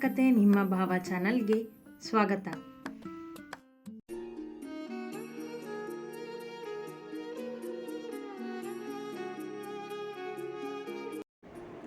ಕತೆ ನಿಮ್ಮ ಭಾವ ಚಾನಲ್ಗೆ ಸ್ವಾಗತ.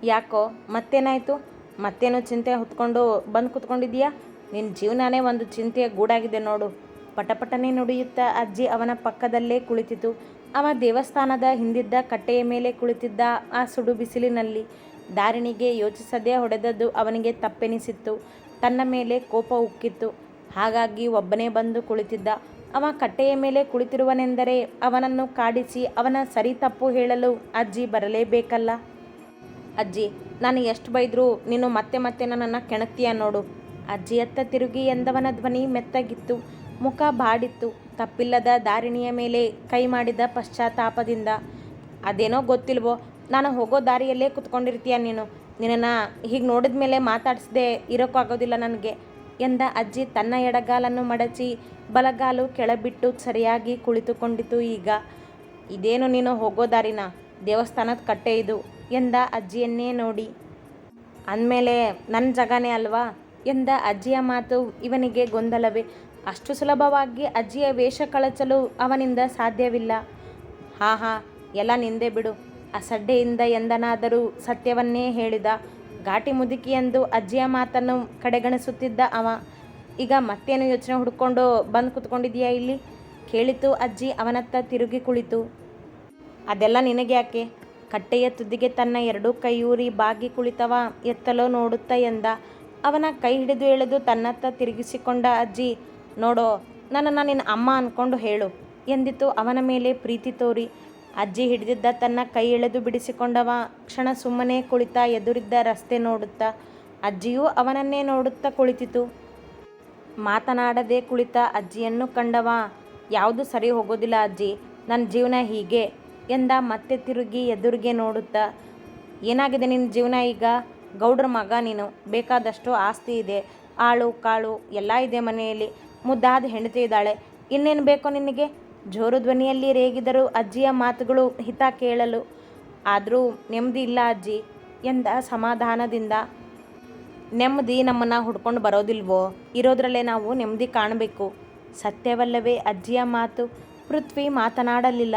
ಯಾಕೋ, ಮತ್ತೇನಾಯ್ತು? ಮತ್ತೇನೋ ಚಿಂತೆ ಹೊತ್ಕೊಂಡು ಬಂದು ಕೂತ್ಕೊಂಡಿದ್ಯಾ ನಿನ್ನ ಜೀವನನೇ ಒಂದು ಚಿಂತೆಯ ಗೂಡಾಗಿದೆ ನೋಡು. ಪಟಪಟನೆ ನುಡಿಯುತ್ತಾ ಅಜ್ಜಿ ಅವನ ಪಕ್ಕದಲ್ಲೇ ಕುಳಿತಿತು. ಅವ ದೇವಸ್ಥಾನದ ಹಿಂದಿದ್ದ ಕಟ್ಟೆಯ ಮೇಲೆ ಕುಳಿತಿದ್ದ ಆ ಸುಡು ಬಿಸಿಲಿನಲ್ಲಿ. ದಾರಿಣಿಗೆ ಯೋಚಿಸದೇ ಹೊಡೆದದ್ದು ಅವನಿಗೆ ತಪ್ಪೆನಿಸಿತ್ತು. ತನ್ನ ಮೇಲೆ ಕೋಪ ಉಕ್ಕಿತ್ತು. ಹಾಗಾಗಿ ಒಬ್ಬನೇ ಬಂದು ಕುಳಿತಿದ್ದ. ಅವ ಕಟ್ಟೆಯ ಮೇಲೆ ಕುಳಿತಿರುವನೆಂದರೆ ಅವನನ್ನು ಕಾಡಿಸಿ ಅವನ ಸರಿ ತಪ್ಪು ಹೇಳಲು ಅಜ್ಜಿ ಬರಲೇಬೇಕಲ್ಲ. ಅಜ್ಜಿ, ನಾನು ಎಷ್ಟು ಬೈದರೂ ನೀನು ಮತ್ತೆ ಮತ್ತೆ ನನ್ನನ್ನು ಕೆಣಕ್ತೀಯ ನೋಡು. ಅಜ್ಜಿಯತ್ತ ತಿರುಗಿ ಎಂದವನ ಧ್ವನಿ ಮೆತ್ತಗಿತ್ತು. ಮುಖ ಬಾಡಿತ್ತು. ತಪ್ಪಿಲ್ಲದ ದಾರಿಣಿಯ ಮೇಲೆ ಕೈ ಮಾಡಿದ ಪಶ್ಚಾತ್ತಾಪದಿಂದ. ಅದೇನೋ ಗೊತ್ತಿಲ್ವೋ ನಾನು ಹೋಗೋ ದಾರಿಯಲ್ಲೇ ಕುತ್ಕೊಂಡಿರ್ತೀಯ ನೀನು? ನಿನ್ನನ್ನು ಹೀಗೆ ನೋಡಿದ ಮೇಲೆ ಮಾತಾಡಿಸದೆ ಇರೋಕ್ಕಾಗೋದಿಲ್ಲ ನನಗೆ. ಎಂದ ಅಜ್ಜಿ ತನ್ನ ಎಡಗಾಲನ್ನು ಮಡಚಿ ಬಲಗಾಲು ಕೆಳಬಿಟ್ಟು ಸರಿಯಾಗಿ ಕುಳಿತುಕೊಂಡಿತು ಈಗ. ಇದೇನು ನೀನು ಹೋಗೋ ದಾರಿನ? ದೇವಸ್ಥಾನದ ಕಟ್ಟೆ ಇದು, ಎಂದ ಅಜ್ಜಿಯನ್ನೇ ನೋಡಿ. ಅಂದಮೇಲೆ ನನ್ನ ಜಗನೇ ಅಲ್ವಾ? ಎಂದ ಅಜ್ಜಿಯ ಮಾತು ಇವನಿಗೆ ಗೊಂದಲವೇ? ಅಷ್ಟು ಸುಲಭವಾಗಿ ಅಜ್ಜಿಯ ವೇಷ ಕಳಚಲು ಅವನಿಂದ ಸಾಧ್ಯವಿಲ್ಲ. ಹಾ ಹಾ, ಎಲ್ಲ ನಿಂದೆ ಬಿಡು. ಅಸಡ್ಡೆಯಿಂದ ಎಂದನಾದರೂ ಸತ್ಯವನ್ನೇ ಹೇಳಿದ ಘಾಟಿ ಮುದುಕಿ ಎಂದು ಅಜ್ಜಿಯ ಮಾತನ್ನು ಕಡೆಗಣಿಸುತ್ತಿದ್ದ ಅವ, ಈಗ ಮತ್ತೇನು ಯೋಚನೆ ಹುಡ್ಕೊಂಡು ಬಂದು ಕುತ್ಕೊಂಡಿದೀಯಾ ಇಲ್ಲಿ? ಕೇಳಿತು ಅಜ್ಜಿ, ಅವನತ್ತ ತಿರುಗಿ ಕುಳಿತು. ಅದೆಲ್ಲ ನಿನಗೆ ಯಾಕೆ? ಕಟ್ಟೆಯ ತುದಿಗೆ ತನ್ನ ಎರಡೂ ಕೈಯೂರಿ ಬಾಗಿ ಕುಳಿತವ ಎತ್ತಲೋ ನೋಡುತ್ತ ಎಂದ. ಅವನ ಕೈ ಹಿಡಿದು ಎಳೆದು ತನ್ನತ್ತ ತಿರುಗಿಸಿಕೊಂಡ ಅಜ್ಜಿ, ನೋಡೋ, ನನ್ನನ್ನು ನಿನ್ನ ಅಮ್ಮ ಅಂದ್ಕೊಂಡು ಹೇಳು ಎಂದಿತು ಅವನ ಮೇಲೆ ಪ್ರೀತಿ ತೋರಿ. ಅಜ್ಜಿ ಹಿಡಿದಿದ್ದ ತನ್ನ ಕೈ ಎಳೆದು ಬಿಡಿಸಿಕೊಂಡವ. ಕ್ಷಣ ಸುಮ್ಮನೆ ಕುಳಿತ ಎದುರಿದ್ದ ರಸ್ತೆ ನೋಡುತ್ತಾ ಅಜ್ಜಿಯೂ ಅವನನ್ನೇ ನೋಡುತ್ತಾ ಕುಳಿತಿತು. ಮಾತನಾಡದೆ ಕುಳಿತ ಅಜ್ಜಿಯನ್ನು ಕಂಡವ, ಯಾವುದು ಸರಿ ಹೋಗೋದಿಲ್ಲ ಅಜ್ಜಿ ನನ್ನ ಜೀವನ ಹೀಗೆ ಎಂದ ಮತ್ತೆ ತಿರುಗಿ ಎದುರಿಗೆ ನೋಡುತ್ತಾ, ಏನಾಗಿದೆ ನಿನ್ನ ಜೀವನ ಈಗ? ಗೌಡ್ರ ಮಗ ನೀನು, ಬೇಕಾದಷ್ಟು ಆಸ್ತಿ ಇದೆ, ಆಳು, ಕಾಳು ಎಲ್ಲ ಇದೆ ಮನೆಯಲ್ಲಿ, ಮುದ್ದಾದ ಹೆಂಡತಿ ಇದ್ದಾಳೆ, ಇನ್ನೇನು ಬೇಕೋ ನಿನಗೆ? ಜೋರು ಧ್ವನಿಯಲ್ಲಿ ರೇಗಿದರು ಅಜ್ಜಿಯ ಮಾತುಗಳು ಹಿತ ಕೇಳಲು. ಆದರೂ ನೆಮ್ಮದಿ ಇಲ್ಲ ಅಜ್ಜಿ, ಎಂದ ಸಮಾಧಾನದಿಂದ. ನೆಮ್ಮದಿ ನಮ್ಮನ್ನು ಹುಡ್ಕೊಂಡು ಬರೋದಿಲ್ವೋ? ಇರೋದ್ರಲ್ಲೇ ನಾವು ನೆಮ್ಮದಿ ಕಾಣಬೇಕು. ಸತ್ಯವಲ್ಲವೇ ಅಜ್ಜಿಯ ಮಾತು. ಪೃಥ್ವಿ ಮಾತನಾಡಲಿಲ್ಲ.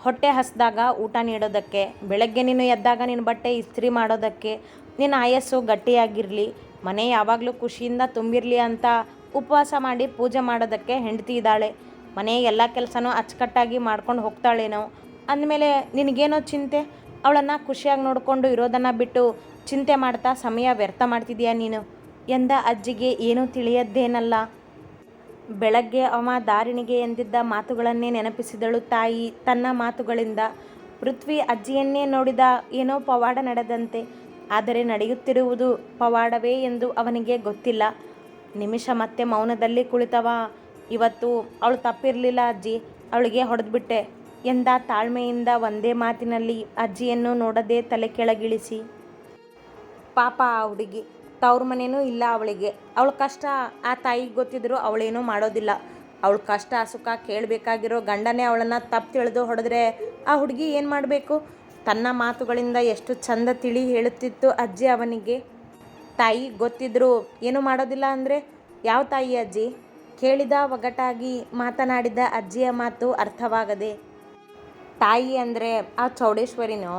ಹೊಟ್ಟೆ ಹಸಿದಾಗ ಊಟ ನೀಡೋದಕ್ಕೆ, ಬೆಳಗ್ಗೆ ನೀನು ಎದ್ದಾಗ ನಿನ್ನ ಬಟ್ಟೆ ಇಸ್ತ್ರಿ ಮಾಡೋದಕ್ಕೆ, ನಿನ್ನ ಆಯಸ್ಸು ಗಟ್ಟಿಯಾಗಿರಲಿ, ಮನೆ ಯಾವಾಗಲೂ ಖುಷಿಯಿಂದ ತುಂಬಿರಲಿ ಅಂತ ಉಪವಾಸ ಮಾಡಿ ಪೂಜೆ ಮಾಡೋದಕ್ಕೆ ಹೆಂಡತಿ ಇದ್ದಾಳೆ. ಮನೆ ಎಲ್ಲ ಕೆಲಸನೂ ಅಚ್ಚುಕಟ್ಟಾಗಿ ಮಾಡ್ಕೊಂಡು ಹೋಗ್ತಾಳೇನೋ ಅಂದಮೇಲೆ ನಿನಗೇನೋ ಚಿಂತೆ? ಅವಳನ್ನು ಖುಷಿಯಾಗಿ ನೋಡಿಕೊಂಡು ಇರೋದನ್ನು ಬಿಟ್ಟು ಚಿಂತೆ ಮಾಡ್ತಾ ಸಮಯ ವ್ಯರ್ಥ ಮಾಡ್ತಿದೀಯ ನೀನು? ಎಂದ ಅಜ್ಜಿಗೆ ಏನೂ ತಿಳಿಯದ್ದೇನಲ್ಲ. ಬೆಳಗ್ಗೆ ಅವ ದಾರಿಣಿಗೆ ಎಂದಿದ್ದ ಮಾತುಗಳನ್ನೇ ನೆನಪಿಸಿದಳು ತಾಯಿ ತನ್ನ ಮಾತುಗಳಿಂದ. ಪೃಥ್ವಿ ಅಜ್ಜಿಯನ್ನೇ ನೋಡಿದ ಏನೋ ಪವಾಡ ನಡೆದಂತೆ. ಆದರೆ ನಡೆಯುತ್ತಿರುವುದು ಪವಾಡವೇ ಎಂದು ಅವನಿಗೆ ಗೊತ್ತಿಲ್ಲ. ನಿಮಿಷ ಮತ್ತೆ ಮೌನದಲ್ಲಿ ಕುಳಿತವ ಇವತ್ತು ಅವಳು ತಪ್ಪಿರಲಿಲ್ಲ ಅಜ್ಜಿ. ಅವಳಿಗೆ ಹೊಡೆದ್ಬಿಟ್ಟೆ. ಎಂದ ತಾಳ್ಮೆಯಿಂದ ಒಂದೇ ಮಾತಿನಲ್ಲಿ ಅಜ್ಜಿಯನ್ನು ನೋಡದೆ ತಲೆ ಕೆಳಗಿಳಿಸಿ. ಪಾಪ ಆ ಹುಡುಗಿ. ತವ್ರ ಮನೇನೂ ಇಲ್ಲ ಅವಳಿಗೆ. ಅವಳ ಕಷ್ಟ ಆ ತಾಯಿಗೆ ಗೊತ್ತಿದ್ರು ಅವಳೇನೂ ಮಾಡೋದಿಲ್ಲ. ಅವಳ ಕಷ್ಟ ಸುಖ ಕೇಳಬೇಕಾಗಿರೋ ಗಂಡನೇ ಅವಳನ್ನು ತಪ್ಪು ತಿಳಿದು ಹೊಡೆದ್ರೆ ಆ ಹುಡುಗಿ ಏನು ಮಾಡಬೇಕು? ತನ್ನ ಮಾತುಗಳಿಂದ ಎಷ್ಟು ಚಂದ ತಿಳಿ ಹೇಳುತ್ತಿತ್ತು ಅಜ್ಜಿ ಅವನಿಗೆ. ತಾಯಿ ಗೊತ್ತಿದ್ರು ಏನು ಮಾಡೋದಿಲ್ಲ ಅಂದರೆ? ಯಾವ ತಾಯಿ ಅಜ್ಜಿ? ಕೇಳಿದ ಒಗಟಾಗಿ ಮಾತನಾಡಿದ ಅಜ್ಜಿಯ ಮಾತು ಅರ್ಥವಾಗದೆ, ತಾಯಿ ಅಂದರೆ ಆ ಚೌಡೇಶ್ವರಿನೋ?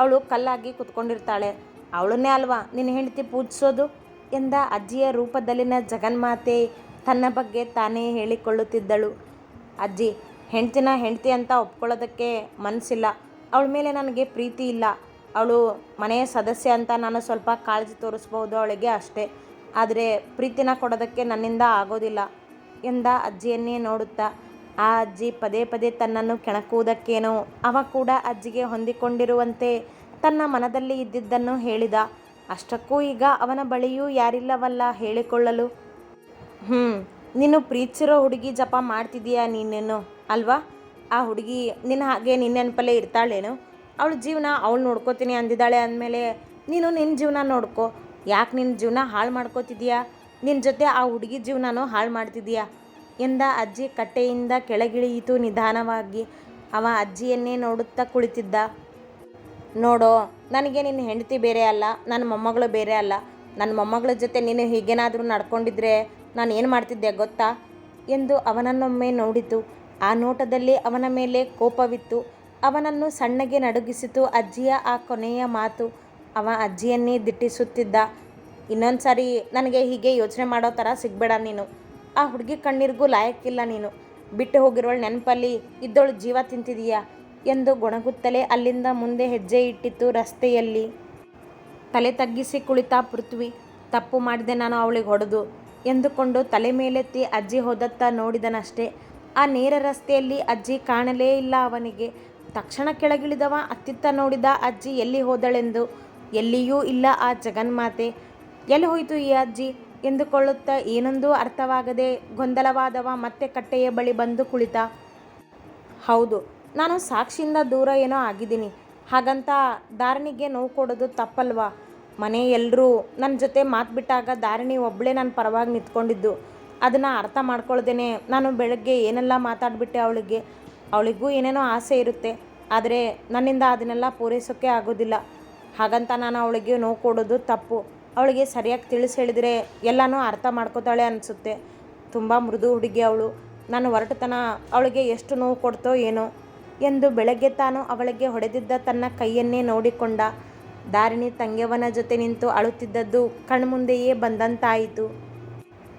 ಅವಳು ಕಲ್ಲಾಗಿ ಕುತ್ಕೊಂಡಿರ್ತಾಳೆ. ಅವಳನ್ನೇ ಅಲ್ವಾ ನಿನ್ನ ಹೆಂಡತಿ ಪೂಜಿಸೋದು? ಎಂದ ಅಜ್ಜಿಯ ರೂಪದಲ್ಲಿನ ಜಗನ್ಮಾತೆ ತನ್ನ ಬಗ್ಗೆ ತಾನೇ ಹೇಳಿಕೊಳ್ಳುತ್ತಿದ್ದಳು. ಅಜ್ಜಿ, ಹೆಂಡತಿನ ಹೆಂಡತಿ ಅಂತ ಒಪ್ಕೊಳ್ಳೋದಕ್ಕೆ ಮನಸ್ಸಿಲ್ಲ ಅವಳ ಮೇಲೆ ನನಗೆ ಪ್ರೀತಿ ಇಲ್ಲ. ಅವಳು ಮನೆಯ ಸದಸ್ಯ ಅಂತ ನಾನು ಸ್ವಲ್ಪ ಕಾಳಜಿ ತೋರಿಸ್ಬೋದು ಅವಳಿಗೆ ಅಷ್ಟೇ. ಆದರೆ ಪ್ರೀತಿನ ಕೊಡೋದಕ್ಕೆ ನನ್ನಿಂದ ಆಗೋದಿಲ್ಲ. ಎಂದ ಅಜ್ಜಿಯನ್ನೇ ನೋಡುತ್ತಾ, ಆ ಅಜ್ಜಿ ಪದೇ ಪದೇ ತನ್ನನ್ನು ಕೆಣಕುವುದಕ್ಕೇನೋ, ಅವ ಕೂಡ ಅಜ್ಜಿಗೆ ಹೊಂದಿಕೊಂಡಿರುವಂತೆ ತನ್ನ ಮನದಲ್ಲಿ ಇದ್ದಿದ್ದನ್ನು ಹೇಳಿದ. ಅಷ್ಟಕ್ಕೂ ಈಗ ಅವನ ಬಳಿಯೂ ಯಾರಿಲ್ಲವಲ್ಲ ಹೇಳಿಕೊಳ್ಳಲು? ಹ್ಞೂ ನೀನು ಪ್ರೀತಿಸಿರೋ ಹುಡುಗಿ ಜಪ ಮಾಡ್ತಿದೀಯಾ ನೀನೇನು ಅಲ್ವಾ? ಆ ಹುಡುಗಿ ನಿನ್ನ ಹಾಗೆ ನಿನ್ನ ನೆನಪಲ್ಲೇ ಇರ್ತಾಳೇನು? ಅವಳ ಜೀವನ ಅವಳು ನೋಡ್ಕೋತೀನಿ ಅಂದಿದ್ದಾಳೆ ಅಂದಮೇಲೆ ನೀನು ನಿನ್ನ ಜೀವನ ನೋಡ್ಕೋ. ಯಾಕೆ ನಿನ್ನ ಜೀವನ ಹಾಳು ಮಾಡ್ಕೋತಿದೀಯಾ ನಿನ್ನ ಜೊತೆ ಆ ಹುಡುಗಿ ಜೀವನನೂ ಹಾಳು ಮಾಡ್ತಿದ್ದೀಯಾ ಎಂದ ಅಜ್ಜಿ ಕಟ್ಟೆಯಿಂದ ಕೆಳಗಿಳಿಯಿತು ನಿಧಾನವಾಗಿ. ಅವ ಅಜ್ಜಿಯನ್ನೇ ನೋಡುತ್ತಾ ಕುಳಿತಿದ್ದ. ನೋಡೋ, ನನಗೆ ನಿನ್ನ ಹೆಂಡತಿ ಬೇರೆ ಅಲ್ಲ, ನನ್ನ ಮೊಮ್ಮಗಳು ಬೇರೆ ಅಲ್ಲ. ನನ್ನ ಮೊಮ್ಮಗಳ ಜೊತೆ ನೀನು ಹೀಗೇನಾದರೂ ನಡ್ಕೊಂಡಿದ್ರೆ ನಾನು ಏನು ಮಾಡ್ತಿದ್ದೆ ಗೊತ್ತಾ? ಎಂದು ಅವನನ್ನೊಮ್ಮೆ ನೋಡಿತು. ಆ ನೋಟದಲ್ಲಿ ಅವನ ಮೇಲೆ ಕೋಪವಿತ್ತು. ಅವನನ್ನು ಸಣ್ಣಗೆ ನಡುಗಿಸಿತು ಅಜ್ಜಿಯ ಆ ಕೊನೆಯ ಮಾತು. ಅವ ಅಜ್ಜಿಯನ್ನೇ ದಿಟ್ಟಿಸುತ್ತಿದ್ದ. ಇನ್ನೊಂದು ಸಾರಿ ನನಗೆ ಹೀಗೆ ಯೋಚನೆ ಮಾಡೋ ಥರ ಸಿಗಬೇಡ ನೀನು. ಆ ಹುಡುಗಿ ಕಣ್ಣೀರಿಗೂ ಲಾಯಕ್ಕಿಲ್ಲ ನೀನು. ಬಿಟ್ಟು ಹೋಗಿರೋಳು ನೆನಪಲ್ಲಿ ಇದ್ದೋಳು ಜೀವ ತಿಂತಿದೀಯಾ ಎಂದು ಗೊಣಗುತ್ತಲೇ ಅಲ್ಲಿಂದ ಮುಂದೆ ಹೆಜ್ಜೆ ಇಟ್ಟಿತ್ತು ರಸ್ತೆಯಲ್ಲಿ. ತಲೆ ತಗ್ಗಿಸಿ ಕುಳಿತ ಪೃಥ್ವಿ, ತಪ್ಪು ಮಾಡಿದೆ ನಾನು ಅವಳಿಗೆ ಹೊಡೆದು ಎಂದುಕೊಂಡು ತಲೆ ಮೇಲೆತ್ತಿ ಅಜ್ಜಿ ಹೋದತ್ತ ನೋಡಿದನಷ್ಟೇ. ಆ ನೇರ ರಸ್ತೆಯಲ್ಲಿ ಅಜ್ಜಿ ಕಾಣಲೇ ಇಲ್ಲ ಅವನಿಗೆ. ತಕ್ಷಣ ಕೆಳಗಿಳಿದವ ಅತ್ತಿತ್ತ ನೋಡಿದ ಅಜ್ಜಿ ಎಲ್ಲಿ ಹೋದಳೆಂದು. ಎಲ್ಲಿಯೂ ಇಲ್ಲ ಆ ಜಗನ್ಮಾತೆ. ಎಲ್ಲಿ ಹೋಯಿತು ಈ ಅಜ್ಜಿ? ಎಂದುಕೊಳ್ಳುತ್ತಾ ಏನೊಂದೂ ಅರ್ಥವಾಗದೆ ಗೊಂದಲವಾದವ ಮತ್ತೆ ಕಟ್ಟೆಯ ಬಳಿ ಬಂದು ಕುಳಿತ. ಹೌದು, ನಾನು ಸಾಕ್ಷಿಯಿಂದ ದೂರ ಏನೋ ಆಗಿದ್ದೀನಿ. ಹಾಗಂತ ದಾರಣಿಗೆ ನೋವು ಕೊಡೋದು ತಪ್ಪಲ್ವಾ? ಮನೆ ಎಲ್ಲರೂ ನನ್ನ ಜೊತೆ ಮಾತು ಬಿಟ್ಟಾಗ ದಾರಿಣಿ ಒಬ್ಬಳೇ ನನ್ನ ಪರವಾಗಿ ನಿಂತ್ಕೊಂಡಿದ್ದು. ಅದನ್ನು ಅರ್ಥ ಮಾಡ್ಕೊಳ್ದೇನೆ ನಾನು ಬೆಳಗ್ಗೆ ಏನೆಲ್ಲ ಮಾತಾಡಿಬಿಟ್ಟೆ ಅವಳಿಗೆ. ಅವಳಿಗೂ ಏನೇನೋ ಆಸೆ ಇರುತ್ತೆ. ಆದರೆ ನನ್ನಿಂದ ಅದನ್ನೆಲ್ಲ ಪೂರೈಸೋಕ್ಕೆ ಆಗೋದಿಲ್ಲ. ಹಾಗಂತ ನಾನು ಅವಳಿಗೆ ನೋವು ಕೊಡೋದು ತಪ್ಪು. ಅವಳಿಗೆ ಸರಿಯಾಗಿ ತಿಳಿಸಿ ಹೇಳಿದರೆ ಎಲ್ಲನೂ ಅರ್ಥ ಮಾಡ್ಕೋತಾಳೆ ಅನಿಸುತ್ತೆ. ತುಂಬ ಮೃದು ಹುಡುಗಿ ಅವಳು. ನಾನು ಹೊರಟತನ ಅವಳಿಗೆ ಎಷ್ಟು ನೋವು ಕೊಡ್ತೋ ಏನೋ ಎಂದು ಬೆಳಗ್ಗೆ ತಾನು ಅವಳಿಗೆ ಹೊಡೆದಿದ್ದ ತನ್ನ ಕೈಯನ್ನೇ ನೋಡಿಕೊಂಡ. ದಾರಿಣಿ ತಂಗ್ಯವನ ಜೊತೆ ನಿಂತು ಅಳುತ್ತಿದ್ದದ್ದು ಕಣ್ಮುಂದೆಯೇ ಬಂದಂತಾಯಿತು.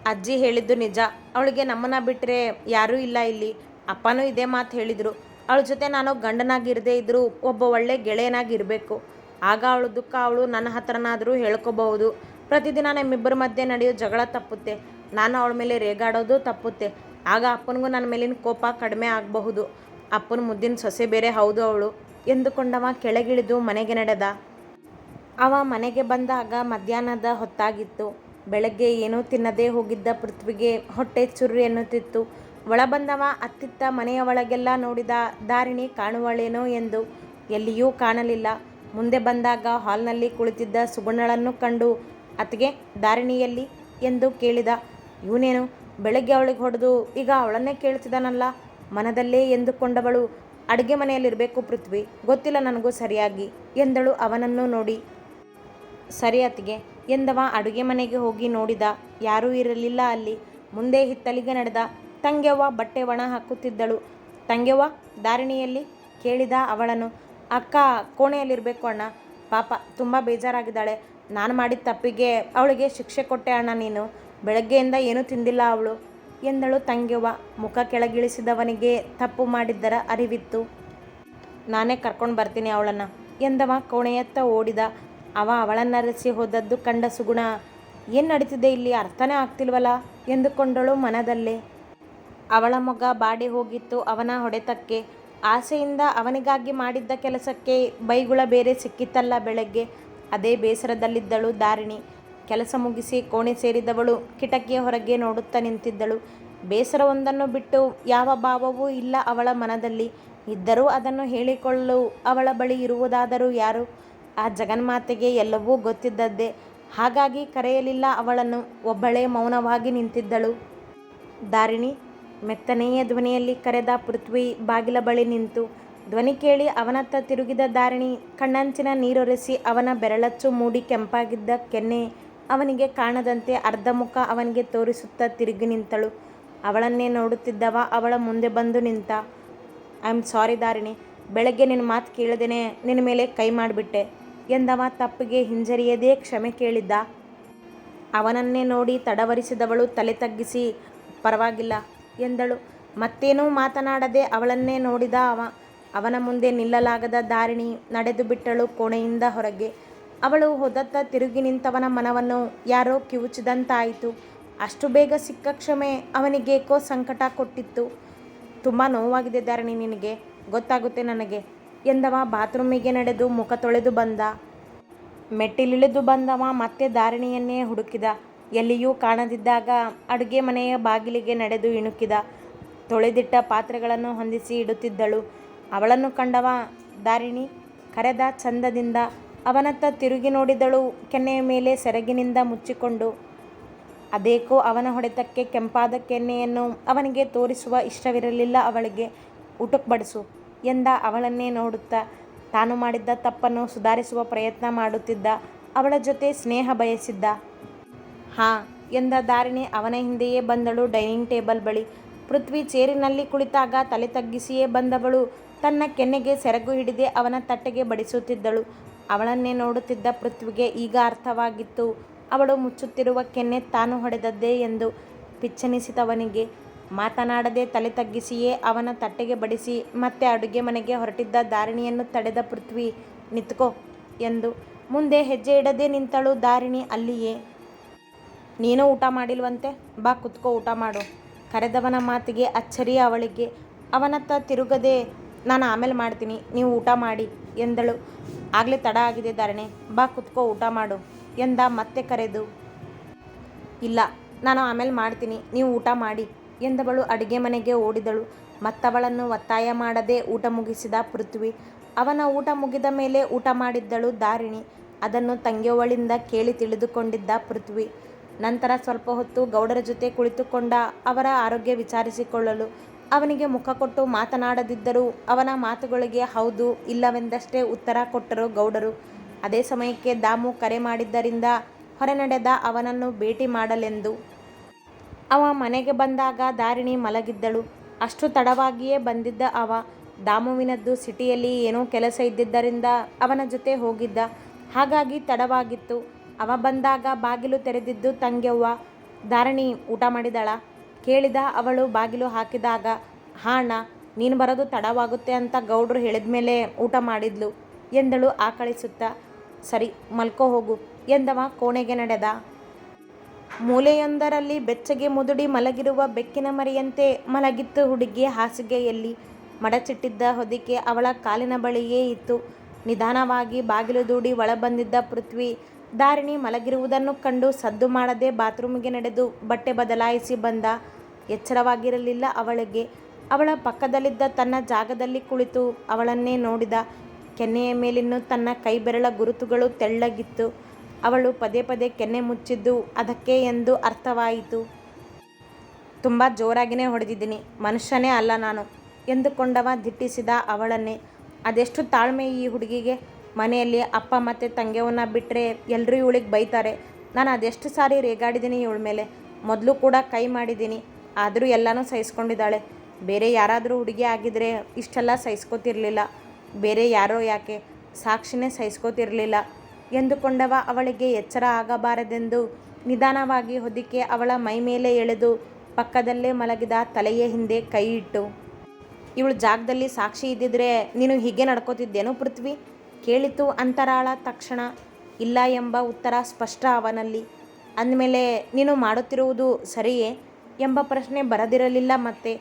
ಅಜ್ಜಿ ಹೇಳಿದ್ದು ನಿಜ. ಅವಳಿಗೆ ನಮ್ಮನ್ನ ಬಿಟ್ಟರೆ ಯಾರೂ ಇಲ್ಲ ಇಲ್ಲಿ. ಅಪ್ಪನೂ ಇದೇ ಮಾತು ಹೇಳಿದರು. ಅವಳ ಜೊತೆ ನಾನು ಗಂಡನಾಗಿರದೇ ಇದ್ದರೂ ಒಬ್ಬ ಒಳ್ಳೆ ಗೆಳೆಯನಾಗಿರಬೇಕು. ಆಗ ಅವಳು ದುಃಖ, ಅವಳು ನನ್ನ ಹತ್ರನಾದರೂ ಹೇಳ್ಕೋಬಹುದು. ಪ್ರತಿದಿನ ನಮ್ಮಿಬ್ಬರ ಮಧ್ಯೆ ನಡೆಯೋ ಜಗಳ ತಪ್ಪುತ್ತೆ. ನಾನು ಅವಳ ಮೇಲೆ ರೇಗಾಡೋದು ತಪ್ಪುತ್ತೆ. ಆಗ ಅಪ್ಪನಿಗೂ ನನ್ನ ಮೇಲಿನ ಕೋಪ ಕಡಿಮೆ ಆಗಬಹುದು. ಅಪ್ಪನ ಮುದ್ದಿನ ಸೊಸೆ ಬೇರೆ ಹೌದು ಅವಳು. ಎಂದುಕೊಂಡವ ಕೆಳಗಿಳಿದು ಮನೆಗೆ ನಡೆದ. ಅವ ಮನೆಗೆ ಬಂದಾಗ ಮಧ್ಯಾಹ್ನದ ಹೊತ್ತಾಗಿತ್ತು. ಬೆಳಗ್ಗೆ ಏನೂ ತಿನ್ನದೇ ಹೋಗಿದ್ದ ಪೃಥ್ವಿಗೆ ಹೊಟ್ಟೆ ಚುರ್ರಿ ಎನ್ನುತ್ತಿತ್ತು. ಒಳ ಬಂದವ ಅತ್ತಿತ್ತ ಮನೆಯ ಒಳಗೆಲ್ಲ ನೋಡಿದ ದಾರಿಣಿ ಕಾಣುವಳೇನೋ ಎಂದು ಎಲ್ಲಿಯೂ ಕಾಣಲಿಲ್ಲ. ಮುಂದೆ ಬಂದಾಗ ಹಾಲ್ನಲ್ಲಿ ಕುಳಿತಿದ್ದ ಸುಗುಣಳನ್ನು ಕಂಡು ಅತಿಗೆ ದಾರಿಣಿಯಲ್ಲಿ ಎಂದು ಕೇಳಿದ. ಇವನೇನು? ಬೆಳಗ್ಗೆ ಅವಳಿಗೆ ಹೊಡೆದು ಈಗ ಅವಳನ್ನೇ ಕೇಳ್ತಿದ್ದಾನಲ್ಲ? ಮನದಲ್ಲೇ ಎಂದುಕೊಂಡವಳು. ಅಡುಗೆ ಮನೆಯಲ್ಲಿರಬೇಕು ಪೃಥ್ವಿ. ಗೊತ್ತಿಲ್ಲ ನನಗೂ ಸರಿಯಾಗಿ, ಎಂದಳು ಅವನನ್ನು ನೋಡಿ. ಸರಿ ಅತಿಗೆ ಎಂದವ ಅಡುಗೆ ಮನೆಗೆ ಹೋಗಿ ನೋಡಿದ. ಯಾರೂ ಇರಲಿಲ್ಲ ಅಲ್ಲಿ. ಮುಂದೆ ಹಿತ್ತಲಿಗೆ ನಡೆದ. ತಂಗ್ಯವ್ವ ಬಟ್ಟೆ ಒಣ ಹಾಕುತ್ತಿದ್ದಳು. ತಂಗ್ಯವ್ವ ದಾರಿಣಿಯಲ್ಲಿ ಕೇಳಿದ ಅವಳನ್ನು. ಅಕ್ಕ ಕೋಣೆಯಲ್ಲಿರಬೇಕು ಅಣ್ಣ. ಪಾಪ ತುಂಬ ಬೇಜಾರಾಗಿದ್ದಾಳೆ. ನಾನು ಮಾಡಿದ ತಪ್ಪಿಗೆ ಅವಳಿಗೆ ಶಿಕ್ಷೆ ಕೊಟ್ಟೆ ಅಣ್ಣ ನೀನು. ಬೆಳಗ್ಗೆಯಿಂದ ಏನೂ ತಿಂದಿಲ್ಲ ಅವಳು. ಎಂದಳು ತಂಗ್ಯವ್ವ ಮುಖ ಕೆಳಗಿಳಿಸಿದವನಿಗೆ ತಪ್ಪು ಮಾಡಿದ್ದರ ಅರಿವಿತ್ತು. ನಾನೇ ಕರ್ಕೊಂಡು ಬರ್ತೀನಿ ಅವಳನ್ನು ಎಂದವ ಕೋಣೆಯತ್ತ ಓಡಿದ. ಅವ ಅವಳನ್ನರಸಿ ಹೋದದ್ದು ಕಂಡ ಸುಗುಣ. ಏನು ನಡೀತಿದೆ ಇಲ್ಲಿ? ಅರ್ಥನೇ ಆಗ್ತಿಲ್ವಲ್ಲ ಎಂದುಕೊಂಡಳು ಮನದಲ್ಲೇ. ಅವಳ ಮೊಗ ಬಾಡಿ ಹೋಗಿತ್ತು ಅವನ ಹೊಡೆತಕ್ಕೆ. ಆಸೆಯಿಂದ ಅವನಿಗಾಗಿ ಮಾಡಿದ್ದ ಕೆಲಸಕ್ಕೆ ಬೈಗುಳ ಬೇರೆ ಸಿಕ್ಕಿತ್ತಲ್ಲ ಬೆಳಗ್ಗೆ. ಅದೇ ಬೇಸರದಲ್ಲಿದ್ದಳು ದಾರಿಣಿ ಕೆಲಸ ಮುಗಿಸಿ ಕೋಣೆ ಸೇರಿದವಳು ಕಿಟಕಿಯ ಹೊರಗೆ ನೋಡುತ್ತಾ ನಿಂತಿದ್ದಳು. ಬೇಸರವೊಂದನ್ನು ಬಿಟ್ಟು ಯಾವ ಭಾವವೂ ಇಲ್ಲ ಅವಳ ಮನದಲ್ಲಿ. ಇದ್ದರೂ ಅದನ್ನು ಹೇಳಿಕೊಳ್ಳಲು ಅವಳ ಬಳಿ ಇರುವುದಾದರೂ ಯಾರು? ಆ ಜಗನ್ಮಾತೆಗೆ ಎಲ್ಲವೂ ಗೊತ್ತಿದ್ದದ್ದೇ. ಹಾಗಾಗಿ ಕರೆಯಲಿಲ್ಲ ಅವಳನ್ನು. ಒಬ್ಬಳೇ ಮೌನವಾಗಿ ನಿಂತಿದ್ದಳು. ದಾರಿಣಿ ಮೆತ್ತನೆಯ ಧ್ವನಿಯಲ್ಲಿ ಕರೆದ ಪೃಥ್ವಿ ಬಾಗಿಲ ಬಳಿ ನಿಂತು ಧ್ವನಿ ಕೇಳಿ ಅವನತ್ತ ತಿರುಗಿದ ಧಾರಣಿ ಕಣ್ಣಂಚಿನ ನೀರೊರೆಸಿ ಅವನ ಬೆರಳಚ್ಚು ಮೂಡಿ ಕೆಂಪಾಗಿದ್ದ ಕೆನ್ನೆ ಅವನಿಗೆ ಕಾಣದಂತೆ ಅರ್ಧ ಮುಖ ಅವನಿಗೆ ತೋರಿಸುತ್ತಾ ತಿರುಗಿ ನಿಂತಳು. ಅವಳನ್ನೇ ನೋಡುತ್ತಿದ್ದವ ಅವಳ ಮುಂದೆ ಬಂದು ನಿಂತ ಐ ಆಮ್ ಸಾರಿ ದಾರಿಣಿ ಬೆಳಗ್ಗೆ ನಿನ್ನ ಮಾತು ಕೇಳದೇನೆ ನಿನ್ನ ಮೇಲೆ ಕೈ ಮಾಡಿಬಿಟ್ಟೆ ಎಂದವ ತಪ್ಪಿಗೆ ಹಿಂಜರಿಯದೇ ಕ್ಷಮೆ ಕೇಳಿದ್ದ. ಅವನನ್ನೇ ನೋಡಿ ತಡವರಿಸಿದವಳು ತಲೆ ತಗ್ಗಿಸಿ, ಪರವಾಗಿಲ್ಲ ಎಂದಳು. ಮತ್ತೇನೂ ಮಾತನಾಡದೆ ಅವಳನ್ನೇ ನೋಡಿದ ಅವ. ಅವನ ಮುಂದೆ ನಿಲ್ಲಲಾಗದ ದಾರಿಣಿ ನಡೆದು ಬಿಟ್ಟಳು ಕೋಣೆಯಿಂದ ಹೊರಗೆ. ಅವಳು ಹೊದತ್ತ ತಿರುಗಿ ನಿಂತವನ ಮನವನ್ನು ಯಾರೋ ಕಿವುಚಿದಂತಾಯಿತು. ಅಷ್ಟು ಬೇಗ ಸಿಕ್ಕ ಕ್ಷಮೆ ಅವನಿಗೇಕೋ ಸಂಕಟ ಕೊಟ್ಟಿತ್ತು. ತುಂಬ ನೋವಾಗಿದೆ ದಾರಿಣಿ ನಿನಗೆ. ಗೊತ್ತಾಗುತ್ತೆ ನನಗೆ ಎಂದವ ಬಾತ್ರೂಮಿಗೆ ನಡೆದು ಮುಖ ತೊಳೆದು ಬಂದ. ಮೆಟ್ಟಿಲಿಳಿದು ಬಂದವ ಮತ್ತೆ ದಾರಿಣಿಯನ್ನೇ ಹುಡುಕಿದ. ಎಲ್ಲಿಯೂ ಕಾಣದಿದ್ದಾಗ ಅಡುಗೆ ಮನೆಯ ಬಾಗಿಲಿಗೆ ನಡೆದು ಇಣುಕಿದ. ತೊಳೆದಿಟ್ಟ ಪಾತ್ರೆಗಳನ್ನು ಹೊಂದಿಸಿ ಇಡುತ್ತಿದ್ದಳು. ಅವಳನ್ನು ಕಂಡವ, ದಾರಿಣಿ, ಕರೆದ ಚಂದದಿಂದ ಅವನತ್ತ ತಿರುಗಿ ನೋಡಿದಳು. ಕೆನ್ನೆಯ ಮೇಲೆ ಸೆರಗಿನಿಂದ ಮುಚ್ಚಿಕೊಂಡು, ಅದೇಕೋ ಅವನ ಹೊಡೆತಕ್ಕೆ ಕೆಂಪಾದ ಕೆನ್ನೆಯನ್ನು ಅವನಿಗೆ ತೋರಿಸುವ ಇಷ್ಟವಿರಲಿಲ್ಲ ಅವಳಿಗೆ. ಊಟಕ್ಕೆ ಬಡಿಸು ಎಂದ ಅವಳನ್ನೇ ನೋಡುತ್ತಾ, ತಾನು ಮಾಡಿದ್ದ ತಪ್ಪನ್ನು ಸುಧಾರಿಸುವ ಪ್ರಯತ್ನ ಮಾಡುತ್ತಿದ್ದ. ಅವಳ ಜೊತೆ ಸ್ನೇಹ ಬಯಸಿದ್ದ. ಹಾ, ಎಂದ ದಾರಿಣಿ ಅವನ ಹಿಂದೆಯೇ ಬಂದಳು ಡೈನಿಂಗ್ ಟೇಬಲ್ ಬಳಿ. ಪೃಥ್ವಿ ಚೇರಿನಲ್ಲಿ ಕುಳಿತಾಗ ತಲೆ ತಗ್ಗಿಸಿಯೇ ಬಂದವಳು. ತನ್ನ ಕೆನ್ನೆಗೆ ಸೆರಗು ಹಿಡಿದೇ ಅವನ ತಟ್ಟೆಗೆ ಬಡಿಸುತ್ತಿದ್ದಳು. ಅವಳನ್ನೇ ನೋಡುತ್ತಿದ್ದ ಪೃಥ್ವಿಗೆ ಈಗ ಅರ್ಥವಾಗಿತ್ತು. ಅವಳು ಮುಚ್ಚುತ್ತಿರುವ ಕೆನ್ನೆ ತಾನು ಹೊಡೆದದ್ದೇ ಎಂದು ಪಿಚ್ಚನಿಸಿತವನಿಗೆ ಮಾತನಾಡದೆ ತಲೆ ತಗ್ಗಿಸಿಯೇ ಅವನ ತಟ್ಟೆಗೆ ಬಡಿಸಿ ಮತ್ತೆ ಅಡುಗೆ ಮನೆಗೆ ಹೊರಟಿದ್ದ ದಾರಿಣಿಯನ್ನು ತಡೆದ ಪೃಥ್ವಿ, ನಿತ್ಕೋ ಎಂದು. ಮುಂದೆ ಹೆಜ್ಜೆ ಇಡದೆ ನಿಂತಳು ದಾರಿಣಿ ಅಲ್ಲಿಯೇ. ನೀನು ಊಟ ಮಾಡಿಲ್ವಂತೆ? ಬಾ ಕುತ್ಕೋ ಊಟ ಮಾಡು. ಕರೆದವನ ಮಾತಿಗೆ, ಅಚ್ಚರಿ ಅವಳಿಗೆ, ಅವನತ್ತ ತಿರುಗದೆ ನಾನು ಆಮೇಲೆ ಮಾಡ್ತೀನಿ, ನೀವು ಊಟ ಮಾಡಿ ಎಂದಳು. ಆಗಲೇ ತಡ ಆಗಿದೆ ಧಾರಣೆ. ಬಾ ಕುತ್ಕೋ ಊಟ ಮಾಡು ಎಂದ ಮತ್ತೆ ಕರೆದು. ಇಲ್ಲ, ನಾನು ಆಮೇಲೆ ಮಾಡ್ತೀನಿ, ನೀವು ಊಟ ಮಾಡಿ ಎಂದವಳು ಅಡುಗೆ ಮನೆಗೆ ಓಡಿದಳು. ಮತ್ತವಳನ್ನು ಒತ್ತಾಯ ಮಾಡದೆ ಊಟ ಮುಗಿಸಿದ ಪೃಥ್ವಿ. ಅವನ ಊಟ ಮುಗಿದ ಮೇಲೆ ಊಟ ಮಾಡಿದ್ದಳು ದಾರಿಣಿ ಅದನ್ನು ತಂಗಿಯವಳಿಂದ ಕೇಳಿ ತಿಳಿದುಕೊಂಡಿದ್ದ ಪೃಥ್ವಿ. ನಂತರ ಸ್ವಲ್ಪ ಹೊತ್ತು ಗೌಡರ ಜೊತೆ ಕುಳಿತುಕೊಂಡ ಅವರ ಆರೋಗ್ಯ ವಿಚಾರಿಸಿಕೊಳ್ಳಲು ಅವನಿಗೆ ಮುಖ ಕೊಟ್ಟು ಮಾತನಾಡದಿದ್ದರೂ ಅವನ ಮಾತುಗಳಿಗೆ ಹೌದು, ಇಲ್ಲವೆಂದಷ್ಟೇ ಉತ್ತರ ಕೊಟ್ಟರು ಗೌಡರು. ಅದೇ ಸಮಯಕ್ಕೆ ದಾಮು ಕರೆ ಮಾಡಿದ್ದರಿಂದ ಹೊರನಡೆದ ಅವನನ್ನು ಭೇಟಿ ಮಾಡಲೆಂದು. ಅವ ಮನೆಗೆ ಬಂದಾಗ ದಾರಿಣಿ ಮಲಗಿದ್ದಳು. ಅಷ್ಟು ತಡವಾಗಿಯೇ ಬಂದಿದ್ದ ಅವ. ದಾಮುವಿನದ್ದು ಸಿಟಿಯಲ್ಲಿ ಏನೋ ಕೆಲಸ ಇದ್ದಿದ್ದರಿಂದ ಅವನ ಜೊತೆ ಹೋಗಿದ್ದ. ಹಾಗಾಗಿ ತಡವಾಗಿತ್ತು. ಅವ ಬಂದಾಗ ಬಾಗಿಲು ತೆರೆದಿದ್ದು ತಂಗೆವ್ವ. ಧಾರಣಿ ಊಟ ಮಾಡಿದಳ. ಕೇಳಿದ ಅವಳು ಬಾಗಿಲು ಹಾಕಿದಾಗ ಹಾಣ ನೀನು ಬರೋದು ತಡವಾಗುತ್ತೆ ಅಂತ ಗೌಡ್ರು ಹೇಳಿದ ಮೇಲೆ ಊಟ ಮಾಡಿದ್ಲು ಎಂದಳು ಆಕಳಿಸುತ್ತಾ. ಸರಿ, ಮಲ್ಕೋ ಹೋಗು ಎಂದವ ಕೋಣೆಗೆ ನಡೆದ. ಮೂಲೆಯೊಂದರಲ್ಲಿ ಬೆಚ್ಚಗೆ ಮುದುಡಿ ಮಲಗಿರುವ ಬೆಕ್ಕಿನ ಮರಿಯಂತೆ ಮಲಗಿತ್ತು ಹುಡುಗಿ ಹಾಸಿಗೆಯಲ್ಲಿ. ಮಡಚಿಟ್ಟಿದ್ದ ಹೊದಿಕೆ ಅವಳ ಕಾಲಿನ ಬಳಿಯೇ ಇತ್ತು. ನಿಧಾನವಾಗಿ ಬಾಗಿಲು ದೂಡಿ ಒಳಬಂದಿದ್ದ ಪೃಥ್ವಿ ದಾರಿಣಿ ಮಲಗಿರುವುದನ್ನು ಕಂಡು ಸದ್ದು ಮಾಡದೆ ಬಾತ್ರೂಮಿಗೆ ನಡೆದು ಬಟ್ಟೆ ಬದಲಾಯಿಸಿ ಬಂದ. ಎಚ್ಚರವಾಗಿರಲಿಲ್ಲ ಅವಳಿಗೆ. ಅವಳ ಪಕ್ಕದಲ್ಲಿದ್ದ ತನ್ನ ಜಾಗದಲ್ಲಿ ಕುಳಿತು ಅವಳನ್ನೇ ನೋಡಿದ. ಕೆನ್ನೆಯ ಮೇಲಿನ್ನೂ ತನ್ನ ಕೈಬೆರಳ ಗುರುತುಗಳು ತೆಳ್ಳಗಿತ್ತು. ಅವಳು ಪದೇ ಪದೇ ಕೆನ್ನೆ ಮುಚ್ಚಿದ್ದು ಅದಕ್ಕೆ ಎಂದು ಅರ್ಥವಾಯಿತು. ತುಂಬ ಜೋರಾಗಿನೇ ಹೊಡೆದಿದ್ದೀನಿ. ಮನುಷ್ಯನೇ ಅಲ್ಲ ನಾನು ಎಂದುಕೊಂಡವ ದಿಟ್ಟಿಸಿದ ಅವಳನ್ನೇ. ಅದೆಷ್ಟು ತಾಳ್ಮೆ ಈ ಹುಡುಗಿಗೆ? ಮನೆಯಲ್ಲಿ ಅಪ್ಪ ಮತ್ತು ತಂಗಿಯವನ್ನ ಬಿಟ್ಟರೆ ಎಲ್ಲರೂ ಇವಳಿಗೆ ಬೈತಾರೆ. ನಾನು ಅದೆಷ್ಟು ಸಾರಿ ರೇಗಾಡಿದ್ದೀನಿ ಇವಳ ಮೇಲೆ. ಮೊದಲು ಕೂಡ ಕೈ ಮಾಡಿದ್ದೀನಿ. ಆದರೂ ಎಲ್ಲನೂ ಸಹಿಸ್ಕೊಂಡಿದ್ದಾಳೆ. ಬೇರೆ ಯಾರಾದರೂ ಹುಡುಗಿ ಆಗಿದ್ದರೆ ಇಷ್ಟೆಲ್ಲ ಸಹಿಸ್ಕೋತಿರ್ಲಿಲ್ಲ. ಬೇರೆ ಯಾರೋ ಯಾಕೆ ಸಾಕ್ಷಿನೇ ಸಹಿಸ್ಕೋತಿರ್ಲಿಲ್ಲ. ಎಂದುಕೊಂಡವ ಅವಳಿಗೆ ಎಚ್ಚರ ಆಗಬಾರದೆಂದು ನಿಧಾನವಾಗಿ ಹೊದಿಕೆ ಅವಳ ಮೈ ಮೇಲೆ ಎಳೆದು ಪಕ್ಕದಲ್ಲೇ ಮಲಗಿದ ತಲೆಯ ಹಿಂದೆ ಕೈ ಇಟ್ಟು, ಇವಳು ಜಾಗದಲ್ಲಿ ಸಾಕ್ಷಿ ಇದ್ದಿದ್ರೆ ನೀನು ಹೀಗೆ ನಡ್ಕೋತಿದ್ದೇನು ಪೃಥ್ವಿ? ಕೇಳಿತು ಅಂತರಾಳ ತಕ್ಷಣ, ಇಲ್ಲ ಎಂಬ ಉತ್ತರ ಸ್ಪಷ್ಟ ಅವನಲ್ಲಿ. ಅಂದಮೇಲೆ ನೀನು ಮಾಡುತ್ತಿರುವುದು ಸರಿಯೇ? ಎಂಬ ಪ್ರಶ್ನೆ ಬರದಿರಲಿಲ್ಲ ಮತ್ತೆ.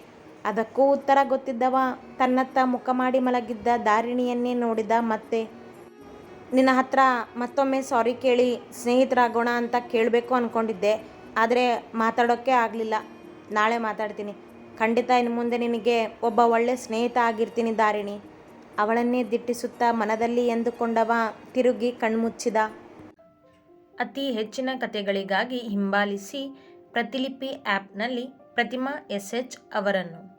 ಅದಕ್ಕೂ ಉತ್ತರ ಗೊತ್ತಿದ್ದವ, ತನ್ನತ್ತ ಮುಖ ಮಾಡಿ ಮಲಗಿದ್ದ ದಾರಿಣಿಯನ್ನೇ ನೋಡಿದ ಮತ್ತೆ. ನಿನ್ನ ಹತ್ರ ಮತ್ತೊಮ್ಮೆ ಸಾರಿ ಕೇಳಿ ಸ್ನೇಹಿತರಾಗೋಣ ಅಂತ ಕೇಳಬೇಕು ಅಂದ್ಕೊಂಡಿದ್ದೆ ಆದರೆ ಮಾತಾಡೋಕ್ಕೆ ಆಗಲಿಲ್ಲ. ನಾಳೆ ಮಾತಾಡ್ತೀನಿ. ಖಂಡಿತ ಇನ್ನು ಮುಂದೆ ನಿನಗೆ ಒಬ್ಬ ಒಳ್ಳೆ ಸ್ನೇಹಿತ ಆಗಿರ್ತೀನಿ ದಾರಿಣಿ. ಅವಳನ್ನೇ ದಿಟ್ಟಿಸುತ್ತಾ ಮನದಲ್ಲಿ ಎಂದುಕೊಂಡವ ತಿರುಗಿ ಕಣ್ಮುಚ್ಚಿದ. ಅತಿ ಹೆಚ್ಚಿನ ಕಥೆಗಳಿಗಾಗಿ ಹಿಂಬಾಲಿಸಿ ಪ್ರತಿಲಿಪಿ ಆ್ಯಪ್ನಲ್ಲಿ ಪ್ರತಿಮಾ ಎಸ್ ಎಚ್ ಅವರನ್ನು.